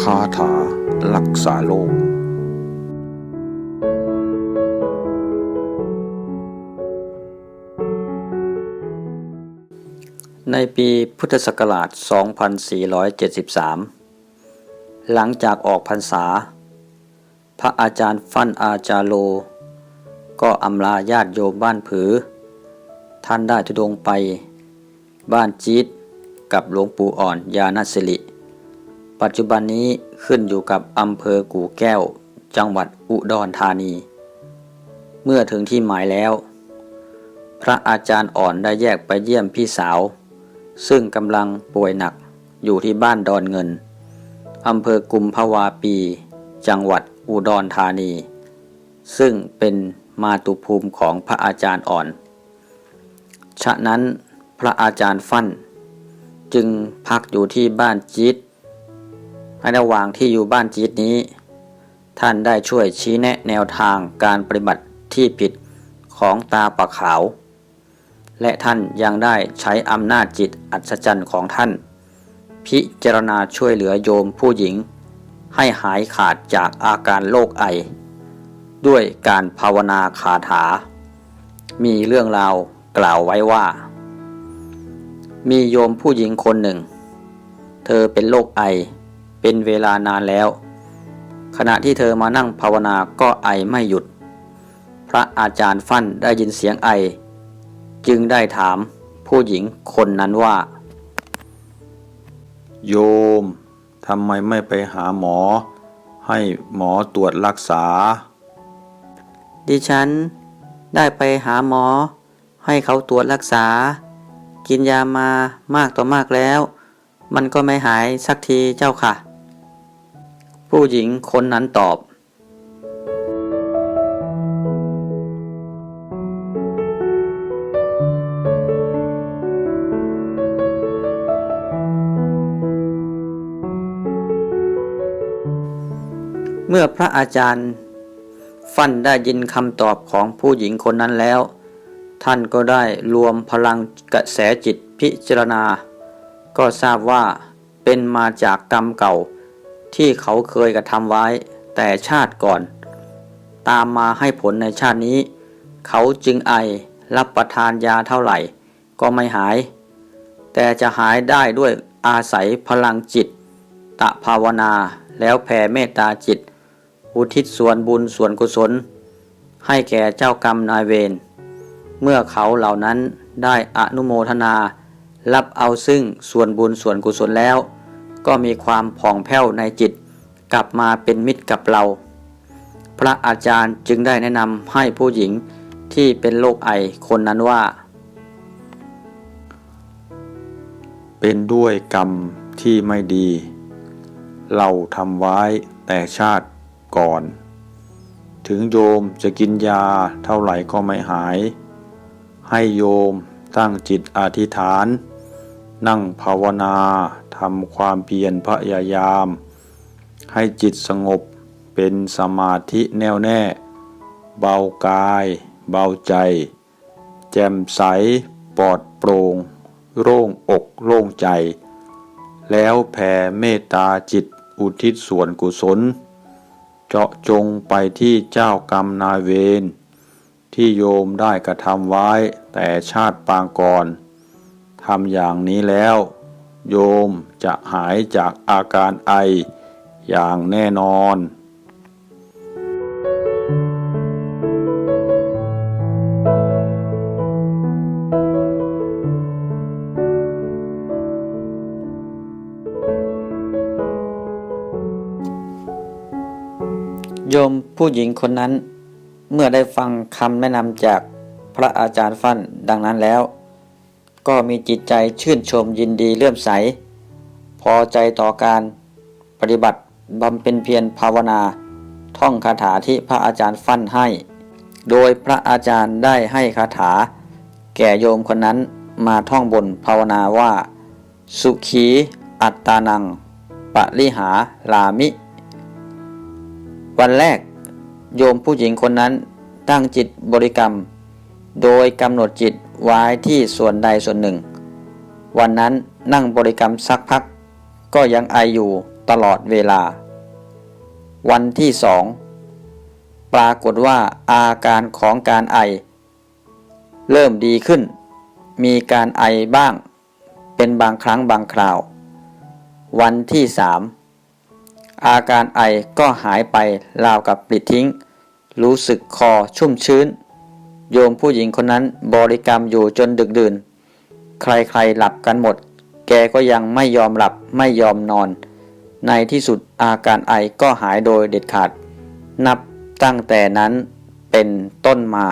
คาถารักษาโรคในปีพุทธศักราช 2473 หลังจากออกพรรษา พระอาจารย์ฟั่นอาจารโล ก็อำลาญาติโยมบ้านผือ ท่านได้ทุดงไป บ้านจีดกับหลวงปู่อ่อนยาณสิริ ปัจจุบันนี้ขึ้นอยู่กับอำเภอกู่แก้ว จังหวัดอุดรธานี เมื่อถึงที่หมายแล้ว พระอาจารย์อ่อนได้แยกไปเยี่ยมพี่สาว ซึ่งกำลังป่วยหนักอยู่ที่บ้านดอนเงินอำเภอกุมภาวาปี จังหวัดอุดรธานี ซึ่งเป็นมาตุภูมิของพระอาจารย์อ่อน ฉะนั้นพระอาจารย์ฟั่น จึงพักอยู่ที่บ้านจีด ในระหว่างที่อยู่บ้านจีดนี้ ท่านได้ช่วยชี้แนะแนวทางการปฏิบัติที่ผิดของตาปะขาว และท่านยังได้ใช้อำนาจจิตอัศจรรย์ของท่าน พิจารณาช่วยเหลือโยมผู้หญิง ให้หายขาดจากอาการโรคไอ ด้วยการภาวนาคาถา มีเรื่องราวกล่าวไว้ว่า มีโยมผู้หญิงคนหนึ่ง เธอเป็นโรคไอ เป็นเวลานานแล้ว ขณะที่เธอมานั่งภาวนาก็ไอไม่หยุด พระอาจารย์ฟั่นได้ยินเสียงไอ จึงได้ถามผู้หญิงคนนั้นว่า โยมทำไมไม่ไปหาหมอ ให้หมอตรวจรักษา ดิฉันได้ไปหาหมอ ให้เขาตรวจรักษา กินยามามากต่อมากแล้ว มันก็ไม่หายสักทีเจ้าค่ะ ผู้หญิงคนนั้นตอบเมื่อพระอาจารย์ฟั่นได้ยินคำตอบของผู้หญิงคนนั้นแล้ว ท่านก็ได้รวมพลังกระแสจิตพิจารณา ก็ทราบว่าเป็นมาจากกรรมเก่า ที่เขาเคยกระทำไว้ แต่ชาติก่อน ตามมาให้ผลในชาตินี้ เขาจึงไอรับประทานยาเท่าไหร่ ก็ไม่หาย แต่จะหายได้ด้วยอาศัยพลังจิต ตะภาวนาแล้วแผ่เมตตาจิต อุทิศส่วนบุญส่วนกุศล ให้แก่เจ้ากรรมนายเวรเมื่อเขาเหล่านั้นได้อนุโมทนา รับเอาซึ่งส่วนบุญส่วนกุศลแล้ว ก็มีความผ่องแผ้วในจิต กลับมาเป็นมิตรกับเรา พระอาจารย์จึงได้แนะนำให้ผู้หญิงที่เป็นโรคไอคนนั้นว่า เป็นด้วยกรรมที่ไม่ดี เราทำไว้แต่ชาติก่อน ถึงโยมจะกินยาเท่าไหร่ก็ไม่หาย ให้โยมตั้งจิตอธิษฐาน นั่งภาวนาทำความเพียรพยายาม ให้จิตสงบเป็นสมาธิแน่วแน่ เบากาย เบาใจ แจ่มใสปลอดโปร่งโล่งอกโล่งใจ แล้วแผ่เมตตาจิตอุทิศส่วนกุศล เจาะจงไปที่เจ้ากรรมนายเวรที่โยมได้กระทำไว้แต่ชาติปางก่อน ทำอย่างนี้แล้ว โยมจะหายจากอาการไออย่างแน่นอนโยมผู้หญิงคนนั้นเมื่อได้ฟังคำแนะนำจากพระอาจารย์ฟั่นดังนั้นแล้ว ก็มีจิตใจชื่นชมยินดีเลื่อมใส พอใจต่อการปฏิบัติบำเพ็ญเพียรภาวนา ท่องคาถาที่พระอาจารย์ฟั่นให้ โดยพระอาจารย์ได้ให้คาถา แก่โยมคนนั้นมาท่องบนภาวนาว่า สุขีอัตตานัง ปะริหาลามิ วันแรก โยมผู้หญิงคนนั้นตั้งจิตบริกรรม โดยกำหนดจิต ไว้ที่ส่วนใดส่วนหนึ่ง วันนั้นนั่งบริกรรมสักพัก ก็ยังไออยู่ตลอดเวลา วันที่สองปรากฏว่าอาการของการไอ เริ่มดีขึ้น มีการไอบ้าง เป็นบางครั้งบางคราว วันที่สามอาการไอก็หายไปราวกับปลิดทิ้ง รู้สึกคอชุ่มชื้น โยมผู้หญิงคนนั้นบริกรรมอยู่จนดึกดื่น ใครๆหลับกันหมด แกก็ยังไม่ยอมหลับไม่ยอมนอน ในที่สุดอาการไอก็หายโดยเด็ดขาด นับตั้งแต่นั้นเป็นต้นมา